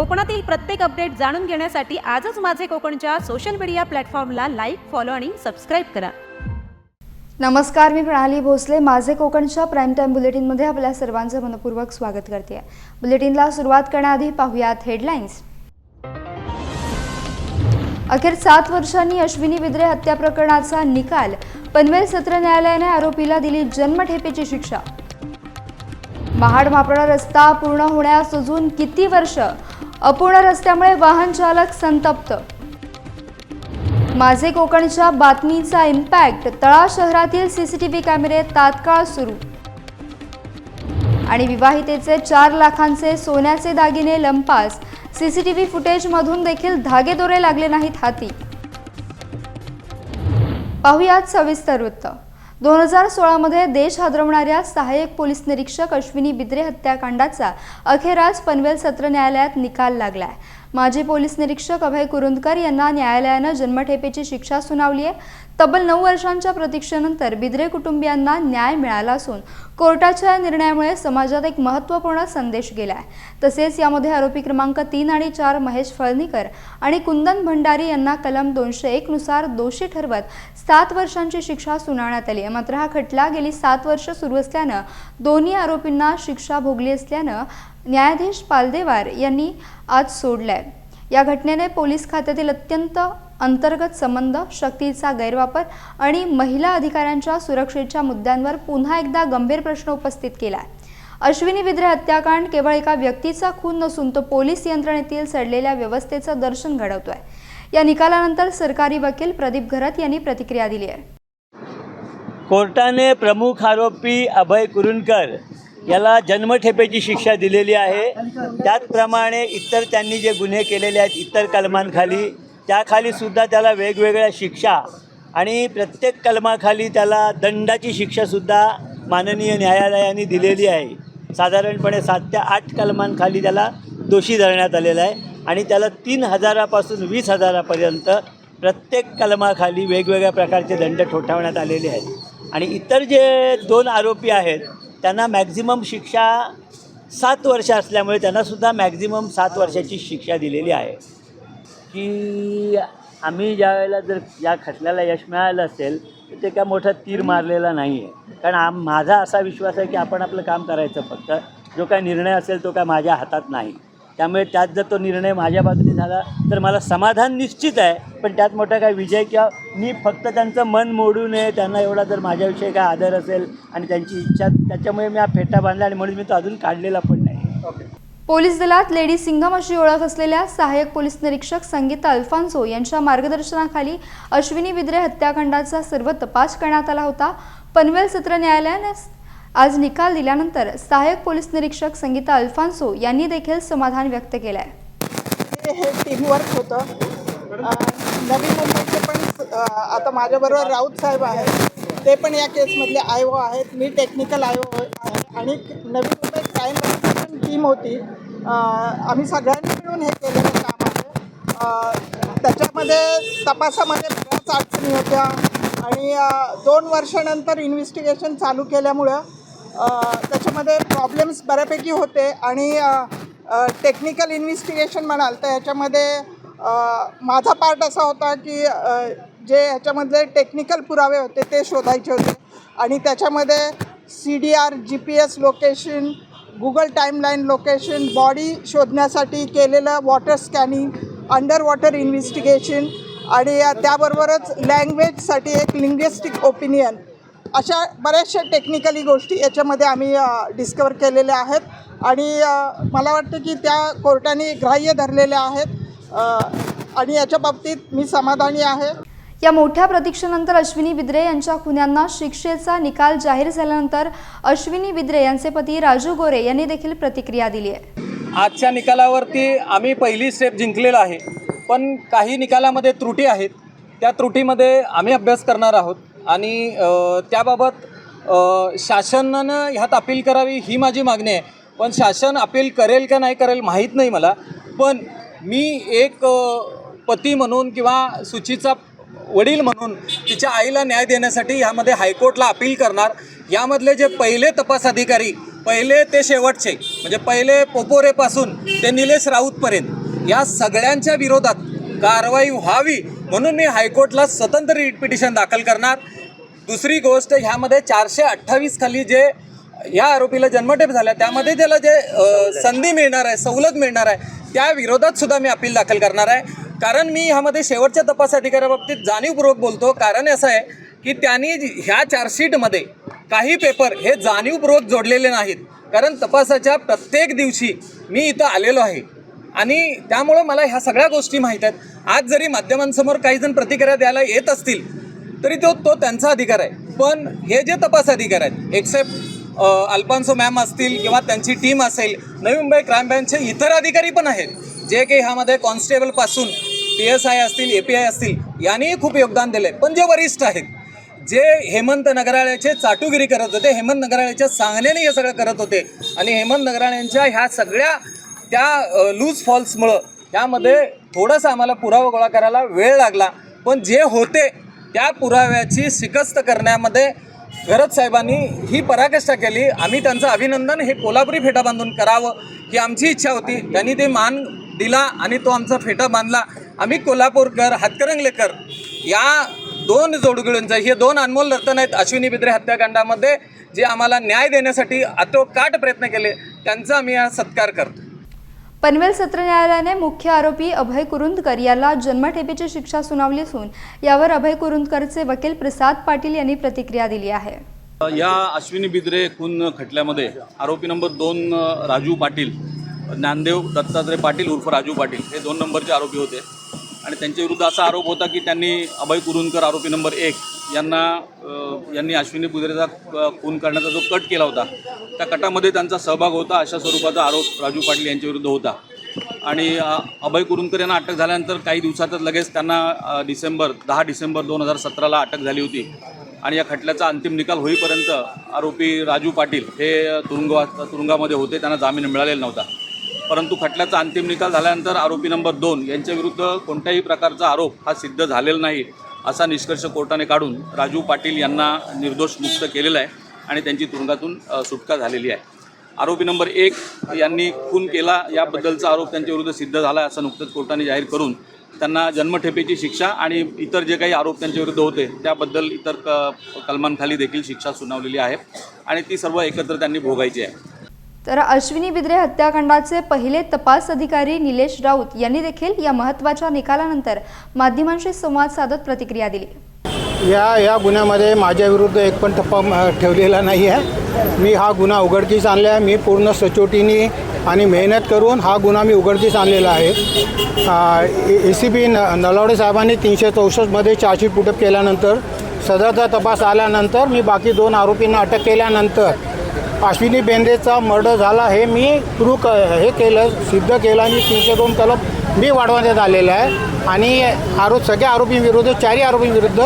कोकणातील प्रत्येक अपडेट जाणून घेण्यासाठी आजच माझे कोकणच्या सोशल मीडिया प्लॅटफॉर्मला लाईक फॉलो आणि सबस्क्राईब करा. नमस्कार मी प्रणाली भोसले. माझे कोकणच्या प्राईम टाईम बुलेटिनमध्ये आपल्या सर्वांचं मनपूर्वक स्वागत करते. बुलेटिनला सुरुवात करण्याआधी पाहूयात हेडलाईन्स अखेर सात वर्षांनी अश्विनी विद्रे हत्या प्रकरणाचा निकाल. पनवेल सत्र न्यायालयाने आरोपीला दिली जन्मठेपेची शिक्षा. महाड मापडा रस्ता पूर्ण होण्यास अजून किती वर्ष? अपूर्ण रस्त्यामुळे वाहन चालक संतप्त. माझे कोकणच्या बातमीचा इम्पॅक्ट तळा शहरातील सीसीटीव्ही कॅमेरे तात्काळ सुरू. आणि विवाहितेचे चार लाखांचे सोन्याचे दागिने लंपास. सीसीटीव्ही फुटेजमधून देखील धागेदोरे लागले नाहीत हाती. पाहुयात सविस्तर वृत्त. दोन हजार सोळामध्ये देश हादरवणाऱ्या सहाय्यक पोलीस निरीक्षक अश्विनी बिद्रे हत्याकांडाचा अखेर आज पनवेल सत्र न्यायालयात निकाल लागलाय. माजी पोलीस निरीक्षक अभय कुरुंदकर यांना न्यायालयानं जन्मठेपेची शिक्षा सुनावली आहे. तब्बल नऊ वर्षांच्या प्रतीक्षेनंतर बिद्रे कुटुंबियांना न्याय मिळाला असून कोर्टाच्या या निर्णयामुळे समाजात एक महत्त्वपूर्ण संदेश गेला आहे तसेच यामध्ये आरोपी क्रमांक तीन आणि चार महेश फळणीकर आणि कुंदन भंडारी यांना कलम दोनशे एकनुसार दोषी ठरवत सात वर्षांची शिक्षा सुनावण्यात आली आहे. मात्र हा खटला गेली सात वर्ष सुरू असल्यानं दोन्ही आरोपींना शिक्षा भोगली असल्यानं न्यायाधीश पालदेवार यांनी आज सोडलाय. या घटनेने पोलीस खात्यातील अत्यंत अंतर्गत संबंध शक्तीचा गैरवापर आणि महिला अधिकाऱ्यांच्या सुरक्षेच्या मुद्द्यांवर पुन्हा एकदा गंभीर प्रश्न उपस्थित केला आहे अश्विनी विद्रे हत्याकांड केवळ एका व्यक्तीचा खून नसून तो पोलीस यंत्रणेतील सडलेल्या व्यवस्थेचं दर्शन घडवतोय. या निकालानंतर सरकारी वकील प्रदीप घरत यांनी प्रतिक्रिया दिली आहे कोर्टाने प्रमुख आरोपी अभय कुरुणकर याला जन्मठेपेची शिक्षा दिलेली आहे. त्याचप्रमाणे इतर त्यांनी जे गुन्हे केलेले आहेत इतर कलमांखाली त्याखाली सुद्धा त्याला वेगवेगळ्या शिक्षा आणि प्रत्येक कलमाखाली त्याला दंडाची शिक्षासुद्धा माननीय न्यायालयाने दिलेली आहे. साधारणपणे सात ते आठ कलमांखाली त्याला दोषी धरण्यात आलेला आहे आणि त्याला तीन हजारापासून वीस हजारापर्यंत प्रत्येक कलमाखाली वेगवेगळ्या प्रकारचे दंड ठोठावण्यात आलेले आहेत. आणि इतर जे दोन आरोपी आहेत त्यांना मॅक्झिमम शिक्षा सात वर्ष असल्यामुळे त्यांनासुद्धा मॅक्झिमम सात वर्षाची शिक्षा दिलेली आहे. की आम्ही ज्या वेळेला जर या खटल्याला यश मिळालं असेल तर ते काय मोठा तीर मारलेला नाही आहे कारण आम माझा असा विश्वास आहे की आपण आपलं काम करायचं फक्त. जो काय निर्णय असेल तो काय माझ्या हातात नाही. त्यामुळे त्यात जर तो निर्णय माझ्या बाजूने झाला तर मला समाधान निश्चित आहे. पण त्यात मोठा काय विजय किंवा मी फक्त त्यांचं मन मोडू नये त्यांना एवढा जर माझ्याविषयी काय आदर असेल आणि त्यांची इच्छा त्याच्यामुळे मी हा फेटा बांधला आणि म्हणून मी तो अजून काढलेला पण नाही. पोलीस दलात लेडी सिंघम अशी ओळख असलेल्या सहाय्यक पोलीस निरीक्षक संगीता अल्फान्सो यांच्या मार्गदर्शनाखाली अश्विनी विद्रे हत्याकांडाचा सर्व तपास करण्यात आला होता. पनवेल सत्र न्यायालयाने आज निकाल दिल्यानंतर सहाय्यक पोलीस निरीक्षक संगीता अल्फान्सो यांनी देखील समाधान व्यक्त केलं आहे हे टीमवर्क होतं. नवीन नवी मुंबईचे पण आता माझ्याबरोबर राऊत साहेब आहेत. ते पण या केसमधले आय ओ आहेत. मी टेक्निकल आय ओ आहे. आणि नवी मुंबई क्राईम पण टीम होती. आम्ही सगळ्यांनी मिळून हे केलेलं काम आहे. त्याच्यामध्ये तपासामध्ये बऱ्याच अडचणी होत्या. आणि दोन वर्षानंतर इन्व्हेस्टिगेशन चालू केल्यामुळं त्याच्यामध्ये प्रॉब्लेम्स बऱ्यापैकी होते आणि टेक्निकल इन्व्हेस्टिगेशन म्हणाल तर ह्याच्यामध्ये माझा पार्ट असा होता की जे ह्याच्यामधले टेक्निकल पुरावे होते ते शोधायचे होते. आणि त्याच्यामध्ये C D R G P S location Google timeline location body शोधण्यासाठी केलेलं water scanning under water investigation आणि त्याबरोबरच लँग्वेजसाठी एक लिंग्विस्टिक ओपिनियन अशा बऱ्याचशा टेक्निकली गोष्टी याच्यामध्ये आम्ही डिस्कवर केलेल्या आहेत. आणि मला वाटतं की त्या कोर्टाने ग्राह्य धरलेल्या आहेत. आणि याच्या बाबतीत मी समाधानी आहे. या मोठ्या प्रतीक्षेनंतर अश्विनी बिद्रे यांच्या खुन्यांना शिक्षेचा निकाल जाहीर झाल्यानंतर अश्विनी बिद्रे यांचे पती राजू गोरे यांनी देखील प्रतिक्रिया दिली आहे. आजच्या निकालावरती आम्ही पहिली स्टेप जिंकलेला आहे. पण काही निकालामध्ये त्रुटी आहेत. त्या त्रुटीमध्ये आम्ही अभ्यास करणार आहोत. आणि त्याबाबत शासनानं ह्यात अपील करावी ही माझी मागणी आहे. पण शासन अपील करेल का नाही करेल माहीत नाही मला. पण मी एक पती म्हणून किंवा सुचीचा वडील म्हणून तिच्या आईला न्याय देण्यासाठी ह्यामध्ये हायकोर्टला अपील करणार. यामधले जे पहिले तपास अधिकारी पहिले ते शेवटचे म्हणजे पहिले पोपोरेपासून ते निलेश राऊतपर्यंत या सगळ्यांच्या विरोधात कारवाई व्हावी म्हणून मी हायकोर्टला स्वतंत्र रिट पिटिशन दाखल करणार. दुसरी गोष्ट ह्यामध्ये चारशे अठ्ठावीस खाली जे या आरोपीला जन्मठेप झाल्या त्यामध्ये त्याला जे संधी मिळणार आहे सवलत मिळणार आहे त्या विरोधात सुद्धा मी अपील दाखल करणार आहे. कारण मी ह्यामध्ये शेवटच्या तपास अधिकाऱ्याबाबतीत जाणीवपूर्वक बोलतो. कारण असं आहे की त्यांनी ह्या चार्जशीटमध्ये काही पेपर हे जाणीवपूर्वक जोडलेले नाहीत. कारण तपासाच्या प्रत्येक दिवशी मी इथं आलेलो आहे. आणि त्यामुळं मला ह्या सगळ्या गोष्टी माहीत आहेत. आज जरी माध्यमांसमोर काही जण प्रतिक्रिया द्यायला येत असतील तरी तो तो त्यांचा अधिकार आहे. पण हे जे तपास अधिकार आहेत एक्सेप्ट अल्पांसो मॅम असतील किंवा त्यांची टीम असेल नवी मुंबई क्राईम ब्रँचचे इतर अधिकारी पण आहेत. जे की ह्यामध्ये कॉन्स्टेबलपासून पी एस आय असतील ए पी आय असतील यांनीही खूप योगदान दिले पण जे वरिष्ठ आहेत जे हेमंत नगराळ्याचे चाटुगिरी करत होते हेमंत नगराळ्याच्या सांगण्याने हे सगळं करत होते आणि हेमंत नगराळ्यांच्या ह्या सगळ्या त्या लूज फॉल्समुळं त्यामध्ये थोडंसं आम्हाला पुरावा गोळा करायला वेळ लागला. पण जे होते त्या पुराव्याची शिकस्त करण्यामध्ये गरज साहेबांनी ही पराकाष्ठा केली. आम्ही त्यांचं अभिनंदन हे कोल्हापुरी फेटा बांधून करावं ही आमची इच्छा होती. त्यांनी ते मान दिला आणि तो आमचा फेटा बांधला. आम्ही कोल्हापूरकर हातकरंगलेकर या दोन जोडगिळूंचं हे दोन अनमोल रत्न आहेत अश्विनी बिद्रे हत्याकांडामध्ये जे आम्हाला न्याय देण्यासाठी आटोकाट प्रयत्न केले त्यांचा आम्ही हा सत्कार करतो. पनवेल सत्र न्यायालयाने मुख्य आरोपी अभय कुरुंदकर याला जन्मठेपेची शिक्षा सुनावली असून यावर अभय कुरुंदकरचे वकील प्रसाद पाटील यांनी प्रतिक्रिया दिली आहे. या अश्विनी बिद्रे खून खटल्यामध्ये आरोपी नंबर दोन राजू पाटील ज्ञानदेव दत्तात्रय पाटील उर्फ राजू पाटील हे दोन नंबरचे आरोपी होते. आणि त्यांच्या विरुद्ध असा आरोप होता की त्यांनी अभय कुरुंदकर आरोपी नंबर एक यांना यांनी अश्विनी बुधरेचा खून करण्याचा जो कट केला होता त्या कटामध्ये त्यांचा सहभाग होता अशा स्वरूपाचा आरोप राजू पाटील यांच्याविरुद्ध होता. आणि अभय कुरुंदकर यांना अटक झाल्यानंतर काही दिवसातच लगेच त्यांना डिसेंबर दहा डिसेंबर दोन हजार सतराला अटक झाली होती. आणि या खटल्याचा अंतिम निकाल होईपर्यंत आरोपी राजू पाटील हे तुरुंगवा तुरुंगामध्ये होते त्यांना जामीन मिळालेला नव्हता. परंतु खटल्याचा अंतिम निकाल झाल्यानंतर आरोपी नंबर दोन यांच्याविरुद्ध कोणत्याही प्रकारचा आरोप हा सिद्ध झालेला नाही असा निष्कर्ष कोर्टाने काढून राजू पाटील यांना निर्दोष मुक्त केलेला आहे आणि त्यांची तुरुंगातून सुटका झालेली आहे. आरोपी नंबर एक यांनी खून केला याबद्दलचा आरोप त्यांच्याविरुद्ध सिद्ध झाला असं नुकतंच कोर्टाने जाहीर करून त्यांना जन्मठेपेची शिक्षा आणि इतर जे काही आरोप त्यांच्याविरुद्ध होते त्याबद्दल इतर क कलमांखाली देखील शिक्षा सुनावलेली आहे आणि ती सर्व एकत्र त्यांनी भोगायची आहे. तर अश्विनी बिद्रे हत्याकांडाचे पहिले तपास अधिकारी निलेश राऊत यांनी देखील या महत्त्वाच्या निकालानंतर माध्यमांशी संवाद साधत प्रतिक्रिया दिली. या या गुन्ह्यामध्ये माझ्याविरुद्ध एक पण टप्पा ठेवलेला नाही आहे. मी हा गुन्हा उघडकीस आणला आहे मी पूर्ण सचोटीने आणि मेहनत करून हा गुन्हा मी उघडकीस आणलेला आहे. ए सी पी न नलावडे साहेबांनी तीनशे चौसष्टमध्ये चार्जशीट पुटअप केल्यानंतर सदरचा तपास आल्यानंतर मी बाकी दोन आरोपींना अटक केल्यानंतर अश्विनी बेंदेचा मर्डर झाला हे मी प्रूव्ह क हे केलं सिद्ध केलं आणि तीनशे दोन कलम मी वाढवण्यात आलेलं आहे. आणि आरोप सगळ्या आरोपींविरुद्ध चारही आरोपींविरुद्ध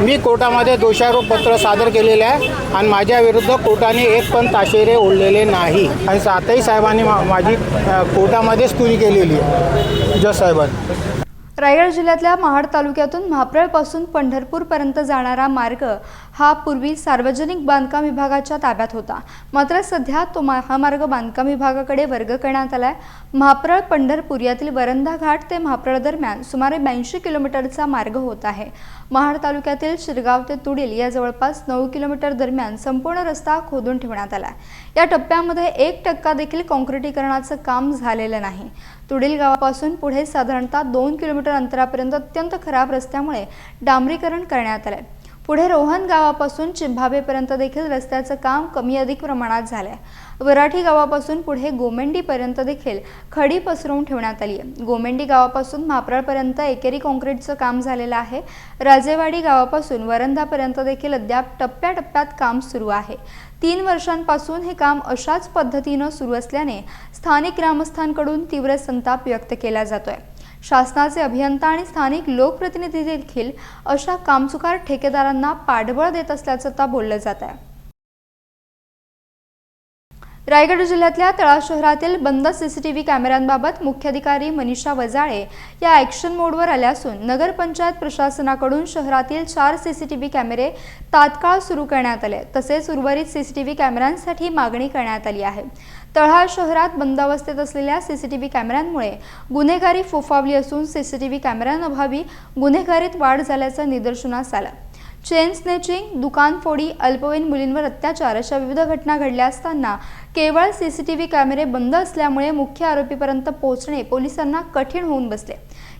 मी कोर्टामध्ये दोषारोपपत्र सादर केलेले आहे आणि माझ्या विरुद्ध कोर्टाने एक पण ताशेरे ओढलेले नाही. आणि सातही साहेबांनी मा माझी अ, कोर्टामध्ये स्तुती केलेली आहे. जज साहेबांनी. रायगड जिल्ह्यातल्या महाड तालुक्यातून म्हाप्रळपासून पंढरपूरपर्यंत जाणारा मार्ग हा पूर्वी सार्वजनिक बांधकाम विभागाच्या ताब्यात होता. मात्र सध्या तो महामार्ग बांधकाम विभागाकडे वर्ग करण्यात आलाय. म्हाप्रळ पंढरपूर यातील वरंधा घाट ते म्हाप्रळ दरम्यान सुमारे ब्याऐंशी किलोमीटरचा मार्ग होत आहे. महाड तालुक्यातील शिरगाव ते तुडील या जवळपास नऊ किलोमीटर दरम्यान संपूर्ण रस्ता खोदून ठेवण्यात आला या टप्प्यामध्ये एक टक्का देखील काँक्रिटीकरणाचं काम झालेलं नाही. तुडील गावापासून पुढे साधारणतः दोन किलोमीटर अंतरापर्यंत अत्यंत खराब रस्त्यामुळे डांबरीकरण करण्यात आलंय. पुढे रोहन गावापासून चिंभाबेपर्यंत देखील रस्त्याचं काम कमी अधिक प्रमाणात झालंय. वराठी गावापासून पुढे गोमेंडीपर्यंत देखील खडी पसरवून ठेवण्यात आली आहे. गोमेंडी गावापासून म्हाप्रळपर्यंत एकेरी काँक्रीटचं काम झालेलं आहे. राजेवाडी गावापासून वरंधापर्यंत देखील अद्याप टप्प्याटप्प्यात काम सुरू आहे. तीन वर्षांपासून हे काम अशाच पद्धतीनं सुरू असल्याने स्थानिक ग्रामस्थांकडून तीव्र संताप व्यक्त केला जातोय. शासनाचे अभियंता आणि स्थानिक लोकप्रतिनिधी देखील अशा कामचुकार ठेकेदारांना पाठबळ देत असल्याचं आता बोललं जात आहे रायगड जिल्ह्यातल्या तळा शहरातील बंद सीसीटीव्ही कॅमेऱ्यांबाबत मुख्याधिकारी मनीषा वजाळे या ॲक्शन मोडवर आल्या असून नगरपंचायत प्रशासनाकडून शहरातील चार सीसीटीव्ही कॅमेरे तात्काळ सुरू करण्यात आले. तसेच उर्वरित सीसीटीव्ही कॅमेऱ्यांसाठी मागणी करण्यात आली आहे. तळा शहरात बंद अवस्थेत असलेल्या सीसीटीव्ही कॅमेऱ्यांमुळे गुन्हेगारी फोफावली असून सीसीटीव्ही कॅमेऱ्यांअभावी गुन्हेगारीत वाढ झाल्याचं निदर्शनास आलं. चेन स्नेचिंग दुकानफोडी अल्पवयीन मुलींवर अत्याचार अशा विविध घटना घडल्या असताना केवळ सीसीटीव्ही कॅमेरे बंद असल्यामुळे मुख्य आरोपीपर्यंत पोहोचणे पोलिसांना कठीण होऊन बसले.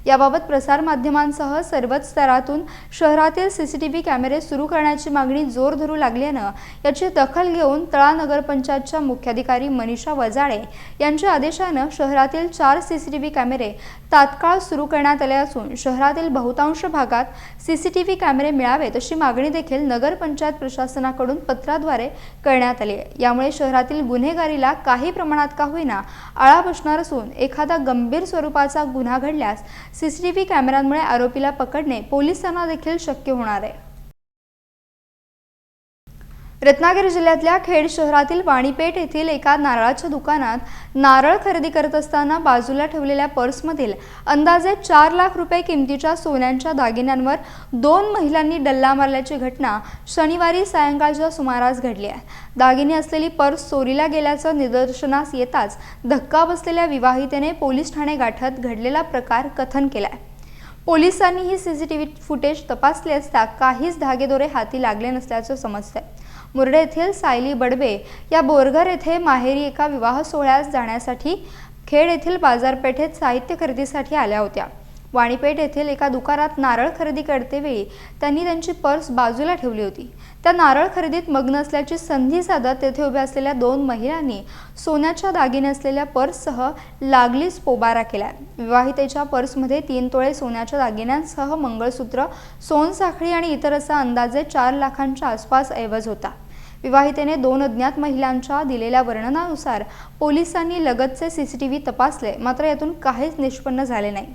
याबाबत प्रसारमाध्यमांसह सर्वच स्तरातून शहरातील सीसीटीव्ही कॅमेरे सुरू करण्याची मागणी जोर धरू लागल्यानं याची दखल घेऊन तळा नगरपंचायतच्या मुख्याधिकारी मनीषा वजाळे यांच्या आदेशानं शहरातील चार सीसीटीव्ही कॅमेरे तात्काळ सुरू करण्यात आले असून शहरातील बहुतांश भागात सीसीटीव्ही कॅमेरे मिळावेत अशी मागणी देखील नगरपंचायत प्रशासनाकडून पत्राद्वारे करण्यात आली आहे. यामुळे शहरातील गुन्हेगारीला काही प्रमाणात का होईना आळा बसणार असून एखादा गंभीर स्वरूपाचा गुन्हा घडल्यास सीसीटीव्ही कॅमेऱ्यांमुळे आरोपीला पकडणे पोलिसांना देखील शक्य होणार आहे. रत्नागिरी जिल्ह्यातल्या खेड शहरातील वाणीपेठ येथील एका नारळाच्या दुकानात नारळ खरेदी करत असताना बाजूला ठेवलेल्या पर्समधील अंदाजे चार लाख रुपये किमतीच्या सोन्यांच्या दागिन्यांवर दोन महिलांनी डल्ला मारल्याची घटना शनिवारी सायंकाळच्या सुमारास घडली आहे. दागिने असलेली पर्स चोरीला गेल्याचं निदर्शनास येताच धक्का बसलेल्या विवाहितेने पोलीस ठाणे गाठत घडलेला प्रकार कथन केलाय. पोलिसांनी ही C C T V footage तपासले असता काहीच धागेदोरे हाती लागले नसल्याचं समजतंय. मुरडे येथील सायली बडबे या बोरघर येथे माहेरी एका विवाह सोहळ्यास जाण्यासाठी खेड येथील बाजारपेठेत साहित्य खरेदीसाठी आल्या होत्या. वाणीपेठ येथील एका दुकानात नारळ खरेदी करतेवेळी त्यांनी त्यांची पर्स बाजूला ठेवली होती. त्या नारळ खरेदीत मग्न असल्याची संधी साधत तेथे उभ्या असलेल्या दोन महिलांनी सोन्याच्या दागिने असलेल्या पर्ससह लागलीच पोबारा केला. विवाहितेच्या पर्समध्ये तीन तोळे सोन्याच्या दागिन्यांसह मंगळसूत्र सोनसाखळी आणि इतर असा अंदाजे चार लाखांच्या आसपास ऐवज होता. विवाहितेने दोन अज्ञात महिलांच्या दिलेल्या वर्णनानुसार पोलिसांनी लगतचे सीसीटीव्ही तपासले मात्र यातून काहीच निष्पन्न झाले नाही.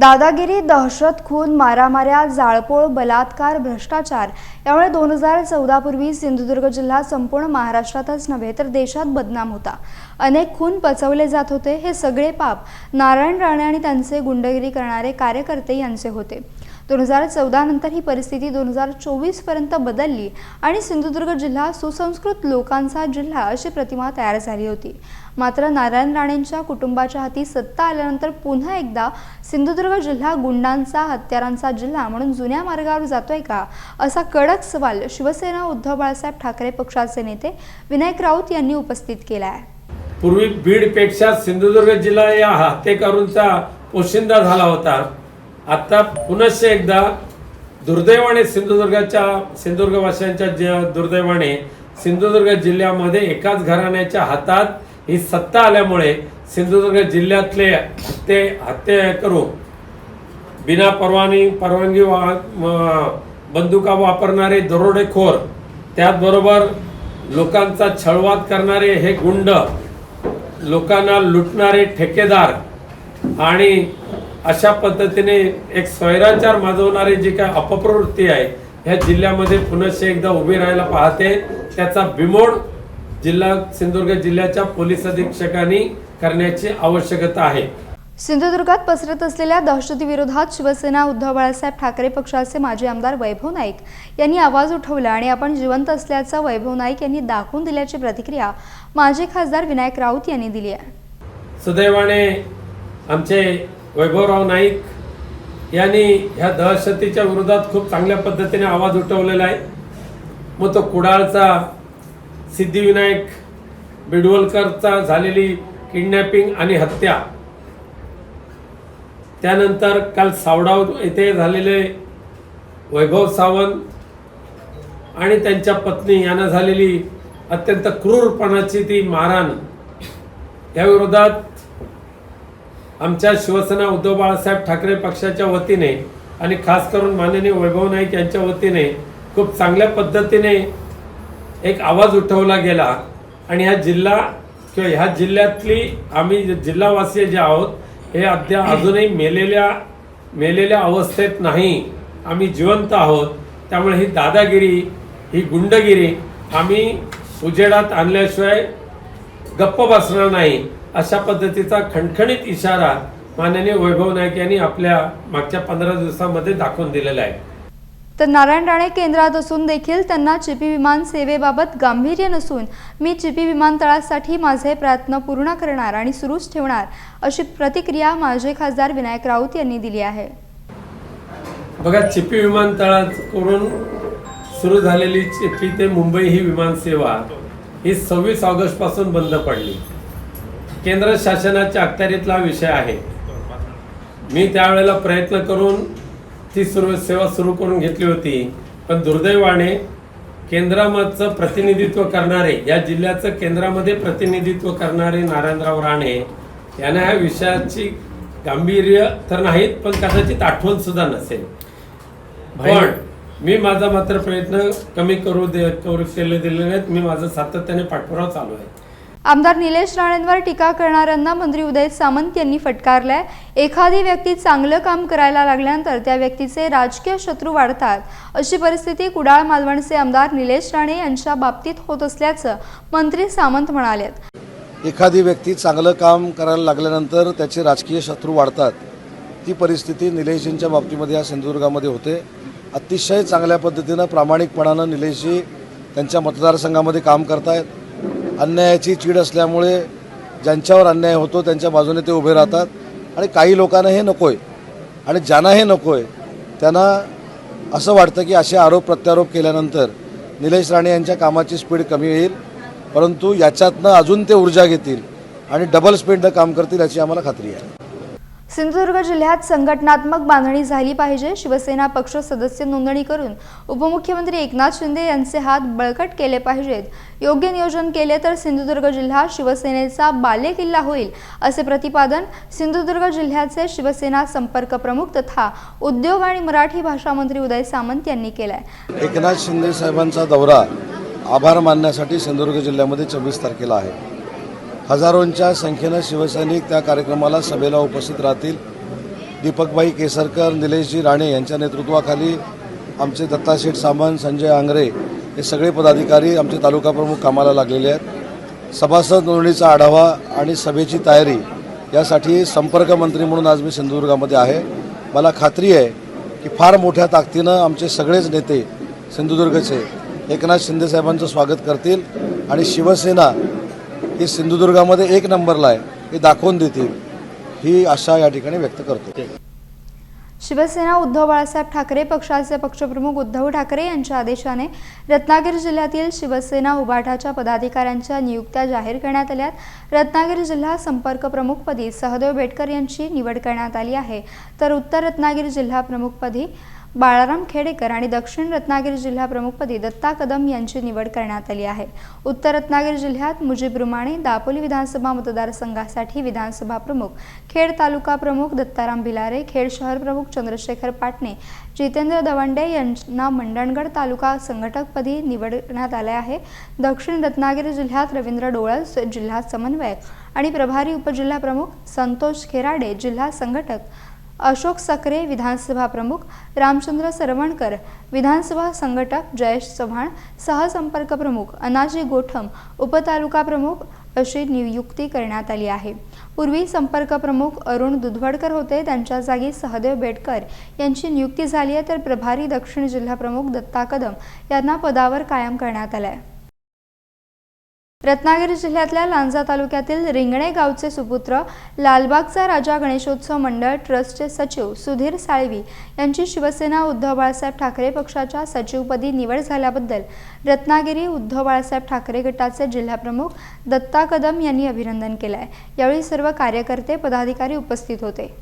दादागिरी दहशत खून मारामाऱ्या जाळपोळ बलात्कार भ्रष्टाचार यामुळे दोन हजार चौदापूर्वी सिंधुदुर्ग जिल्हा संपूर्ण महाराष्ट्रातच नव्हे तर देशात बदनाम होता. अनेक खून पचवले जात होते हे सगळे पाप नारायण राणे आणि त्यांचे गुंडगिरी करणारे कार्यकर्ते यांचे होते. दोन हजार चौदा नंतर ही परिस्थिती दोन हजार चोवीसपर्यंत बदलली आणि सिंधुदुर्ग जिल्हा सुसंस्कृत लोकांचा जिल्हा अशी प्रतिमा तयार झाली होती. मात्र नारायण राणेंच्या कुटुंबाच्या हाती सत्ता आल्यानंतर पुन्हा एकदा सिंधुदुर्ग जिल्हा गुंडांचा हत्यारांचा जिल्हा म्हणून जुन्या मार्गावर जातोय का? असा कडक सवाल शिवसेना उद्धव बाळासाहेब ठाकरे पक्षाचे नेते विनायक राऊत यांनी उपस्थित केला आहे पूर्वी बीडपेक्षा सिंधुदुर्ग जिल्हा या हत्येकरूंचा पोशिंदा झाला होता. आता पुनश्च एकदा दुर्दैवाने सिंधुदुर्गाच्या सिंधुदुर्गवासियांच्या ज- दुर्दैवाने सिंधुदुर्ग जिल्ह्यामध्ये एकाच घराण्याच्या हातात ही सत्ता आल्यामुळे सिंधुदुर्ग जिल्ह्यातले हत्ये हत्या करू बिना परवानी परवानगी वा- बंदुका वापरणारे दरोडेखोर त्याचबरोबर लोकांचा छळवाद करणारे हे गुंड लोकांना लुटणारे ठेकेदार आणि अशा पद्धतीने एक स्वैराचार माजवणारी जी काय अपप्रवृत्ती आहे ह्या जिल्ह्यामध्ये पुनश्च एकदा उभी राहायला पाहते. त्याचा बिमोड जिल्हा सिंधुदुर्ग जिल्ह्याच्या पोलीस अधीक्षकांनी करण्याची आवश्यकता आहे. सिंधुदुर्गात पसरत असलेल्या दहशतीविरोधात शिवसेना उद्धव बाळासाहेब ठाकरे पक्षाचे माजी आमदार वैभव नाईक यांनी आवाज उठवला आणि आपण जिवंत असल्याचं वैभव नाईक यांनी दाखवून दिल्याची प्रतिक्रिया माजी खासदार विनायक राऊत यांनी दिली आहे. सुदैवाने आमचे वैभवराव नाईक यांनी ह्या दहशतीच्या विरोधात खूप चांगल्या पद्धतीने आवाज उठवलेला आहे. मग तो कुडाळचा सिद्धिविनायक बिडवलकरचा झालेली किडनॅपिंग आणि हत्या. त्यानंतर काल सावडाव येथे झालेले वैभव सावंत आणि त्यांच्या पत्नी यांना झालेली अत्यंत क्रूरपणाची ती मारहाण. याविरोधात आमच्या शिवसेना उद्धव बाळासाहेब ठाकरे पक्षाच्या वतीने आणि खास करून माननीय वैभव नाईक यांच्या वतीने खूप चांगल्या पद्धतीने एक आवाज उठवला गेला. आणि ह्या जिल्हा किंवा ह्या जिल्ह्यातली आम्ही जिल्हावासीय जे आहोत हे अद्या अजूनही मेलेल्या मेलेल्या अवस्थेत नाही. आम्ही जिवंत आहोत. त्यामुळे ही दादागिरी ही गुंडगिरी आम्ही उजेडात आणल्याशिवाय गप्प बसणार नाही. अशा पद्धतीचा खणखणीत इशारा माननीय वैभव नाईक यांनी आपल्या मागच्या पंधरा दिवसामध्ये दाखवून दिलेला आहे. तर नारायण राणे केंद्रात असून देखील त्यांना चिपी विमान सेवेबाबत गांभीर्य नसून मी चिपी विमानतळासाठी माझे प्रयत्न पूर्ण करणार आणि सुरूच ठेवणार अशी प्रतिक्रिया माजी खासदार विनायक राऊत यांनी दिली आहे. बघा चिपी विमानतळाकडून सुरू झालेली चिपी ते मुंबई ही विमानसेवा ही सव्वीस ऑगस्टपासून बंद पडली. केंद्र शासनाच्या अखत्यारीतला विषय आहे. मी त्यावेळेला प्रयत्न करून ती सुरू सेवा सुरू करून घेतली होती. पण दुर्दैवाने केंद्रामधचं प्रतिनिधित्व करणारे या जिल्ह्याचं केंद्रामध्ये प्रतिनिधित्व करणारे नारायणराव राणे यांना ह्या विषयाची गांभीर्य तर नाहीत पण कदाचित आठवण सुद्धा नसेल. पण मी माझा मात्र प्रयत्न कमी करू दे करू केले दिले नाहीत मी माझं सातत्याने पाठपुरावा चालू आहे. आमदार निलेश राणेंवर टीका करणाऱ्यांना मंत्री उदय सामंत यांनी फटकारलाय. एखादी व्यक्ती चांगलं काम करायला लागल्यानंतर त्या व्यक्तीचे राजकीय शत्रू वाढतात. अशी परिस्थिती कुडाळ मालवणचे आमदार निलेश राणे यांच्या बाबतीत होत असल्याचं मंत्री सामंत म्हणाले एखादी व्यक्ती चांगलं काम करायला लागल्यानंतर त्याचे राजकीय शत्रू वाढतात. ती परिस्थिती निलेशजींच्या बाबतीमध्ये या सिंधुदुर्गामध्ये होते. अतिशय चांगल्या पद्धतीनं प्रामाणिकपणानं निलेशजी त्यांच्या मतदारसंघामध्ये काम करतायत. अन्यायाची चीड असल्यामुळे ज्यांच्यावर अन्याय होतो त्यांच्या बाजूने ते उभे राहतात. आणि काही लोकांना हे नको आहे आणि ज्यांना हे नको आहे त्यांना असं वाटतं की असे आरोप प्रत्यारोप केल्यानंतर निलेश राणे यांच्या कामाची स्पीड कमी होईल. परंतु याच्यातनं अजून ते ऊर्जा घेतील आणि डबल स्पीडनं काम करतील याची आम्हाला खात्री आहे. सिंधुदुर्ग जिल्ह्यात संघटनात्मक बांधणी झाली पाहिजे. शिवसेना पक्ष सदस्य नोंदणी करून उपमुख्यमंत्री एकनाथ शिंदे यांचे हात बळकट केले पाहिजेत. योग्य नियोजन केले तर सिंधुदुर्ग जिल्हा शिवसेनेचा बालेकिल्ला होईल असे प्रतिपादन सिंधुदुर्ग जिल्ह्याचे शिवसेना संपर्क प्रमुख तथा उद्योग आणि मराठी भाषा मंत्री उदय सामंत यांनी केलाय. एकनाथ शिंदे साहेबांचा दौरा आभार मानण्यासाठी सिंधुदुर्ग जिल्ह्यामध्ये चोवीस तारखेला आहे. हजारोंच्या संख्येनं शिवसैनिक त्या कार्यक्रमाला सभेला उपस्थित राहतील. दीपकबाई केसरकर निलेशजी राणे यांच्या नेतृत्वाखाली आमचे दत्ताशेठ सामंत संजय आंग्रे हे सगळे पदाधिकारी आमचे तालुका प्रमुख कामाला लागलेले आहेत. सभासद नोंदणीचा आढावा आणि सभेची तयारी यासाठी संपर्क मंत्री म्हणून आज मी सिंधुदुर्गामध्ये आहे. मला खात्री आहे की फार मोठ्या ताकदीनं आमचे सगळेच नेते सिंधुदुर्गचे एकनाथ शिंदेसाहेबांचं स्वागत करतील आणि शिवसेना ही सिंधुदुर्गामध्ये एक नंबरला आहे. हे दाखवून देतील. ही आशा या ठिकाणी व्यक्त करतो. शिवसेना उद्धव बाळासाहेब ठाकरे पक्षाचे पक्षप्रमुख उद्धव ठाकरे यांच्या आदेशाने रत्नागिरी जिल्ह्यातील शिवसेना उभाटाच्या पदाधिकाऱ्यांच्या नियुक्त्या जाहीर करण्यात आल्यात. रत्नागिरी जिल्हा संपर्क प्रमुखपदी सहदेव बेटकर यांची निवड करण्यात आली आहे. तर उत्तर रत्नागिरी जिल्हा प्रमुखपदी बाळाराम खेडेकर आणि दक्षिण रत्नागिरी जिल्हा प्रमुखपदी दत्ता कदम यांची निवड करण्यात आली आहे. उत्तर रत्नागिरी जिल्ह्यात मुजीब रुमाणे दापोली विधानसभा मतदारसंघासाठी विधानसभा प्रमुख खेड तालुका प्रमुख दत्ताराम भिलारे खेड शहर प्रमुख चंद्रशेखर पाटणे जितेंद्र दवंडे यांना मंडणगड तालुका संघटकपदी निवडण्यात आले आहे. दक्षिण रत्नागिरी जिल्ह्यात रवींद्र डोळस जिल्हा समन्वयक आणि प्रभारी उपजिल्हा प्रमुख संतोष खेराडे जिल्हा संघटक अशोक सकरे विधानसभा प्रमुख रामचंद्र सरवणकर विधानसभा संघटक जयेश चव्हाण सहसंपर्क प्रमुख अनाजी गोठम उपतालुका प्रमुख अशी नियुक्ती करण्यात आली आहे. पूर्वी संपर्क प्रमुख अरुण दुधवडकर होते त्यांच्या जागी सहदेव बेटकर यांची नियुक्ती झाली आहे तर प्रभारी दक्षिण जिल्हा प्रमुख दत्ता कदम यांना पदावर कायम करण्यात आलं आहे रत्नागिरी जिल्ह्यातल्या लांजा तालुक्यातील रिंगणे गावचे सुपुत्र लालबागचा राजा गणेशोत्सव मंडळ ट्रस्टचे सचिव सुधीर साळवी यांची शिवसेना उद्धव बाळासाहेब ठाकरे पक्षाच्या सचिवपदी निवड झाल्याबद्दल रत्नागिरी उद्धव बाळासाहेब ठाकरे गटाचे जिल्हाप्रमुख दत्ता कदम यांनी अभिनंदन केलं आहे यावेळी सर्व कार्यकर्ते पदाधिकारी उपस्थित होते.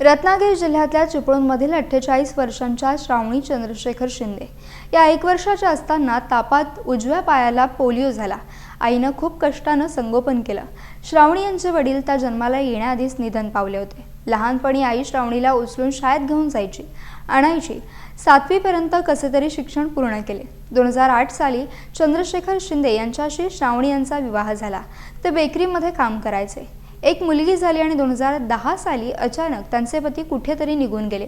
रत्नागिरी जिल्ह्यातल्या चिपळूणमधील अठ्ठेचाळीस वर्षांच्या श्रावणी चंद्रशेखर शिंदे. या एक वर्षाच्या असताना तापात उजव्या पायाला पोलिओ झाला. आईनं खूप कष्टानं संगोपन केलं. श्रावणी यांचे वडील त्या जन्माला येण्याआधीच निधन पावले होते. लहानपणी आई श्रावणीला उचलून शाळेत घेऊन जायची. आणायची. सातवीपर्यंत कसे तरी शिक्षण पूर्ण केले. दोन हजार आठ साली चंद्रशेखर शिंदे यांच्याशी श्रावणी यांचा विवाह झाला. ते बेकरीमध्ये काम करायचे. एक मुलगी झाली आणि दोन हजार दहा साली अचानक त्यांचे पती कुठेतरी निघून गेले.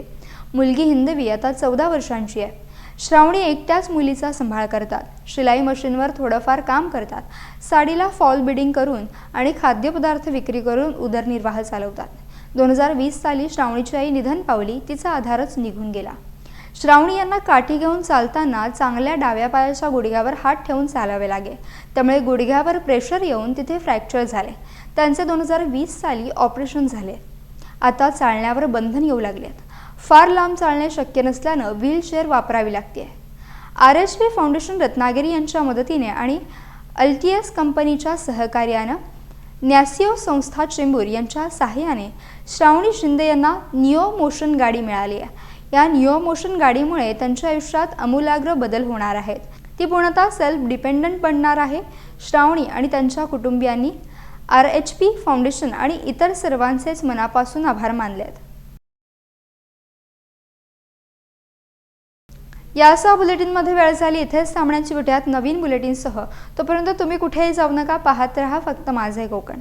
मुलगी हिंदवी आता चौदा वर्षांची आहे. श्रावणी एकट्याच मुलीचा सांभाळ करतात. शिलाई मशीनवर थोडंफार काम करतात. साडीला फॉल बिडिंग करून आणि खाद्यपदार्थ विक्री करून उदरनिर्वाह चालवतात. दोन हजार वीस साली श्रावणीची आई निधन पावली तिचा आधारच निघून गेला. श्रावणी यांना काठी घेऊन चालताना चांगल्या डाव्या पायाच्या गुडघ्यावर हात ठेवून चालावे लागे. त्यामुळे गुडघ्यावर प्रेशर येऊन तिथे फ्रॅक्चर झाले. त्यांचे दोन हजार वीस साली ऑपरेशन झाले. आता चालण्यावर बंधन येऊ लागलेत फार लांब चालणे शक्य नसल्यानं व्हीलचेअर वापरावी लागते. R H P foundation Ratnagiri यांच्या मदतीने आणि अल्टीएस कंपनीच्या सहकार्यानं नॅसिओ संस्था चेंबूर यांच्या सहाय्याने श्रावणी शिंदे यांना निओ मोशन गाडी मिळाली आहे. या निओ मोशन गाडीमुळे त्यांच्या आयुष्यात आमूलाग्र बदल होणार आहेत. ती पूर्णतः सेल्फ डिपेंडंट बनणार आहे. श्रावणी आणि त्यांच्या कुटुंबियांनी आर एच पी फाउंडेशन आणि इतर सर्वांचेच मनापासून आभार मानले आहेत यासह बुलेटिनमध्ये वेळ झाली इथेच थांबण्याची भेटूयात नवीन बुलेटिनसह. तोपर्यंत तुम्ही कुठेही जाऊ नका पाहत रहा फक्त माझे कोकण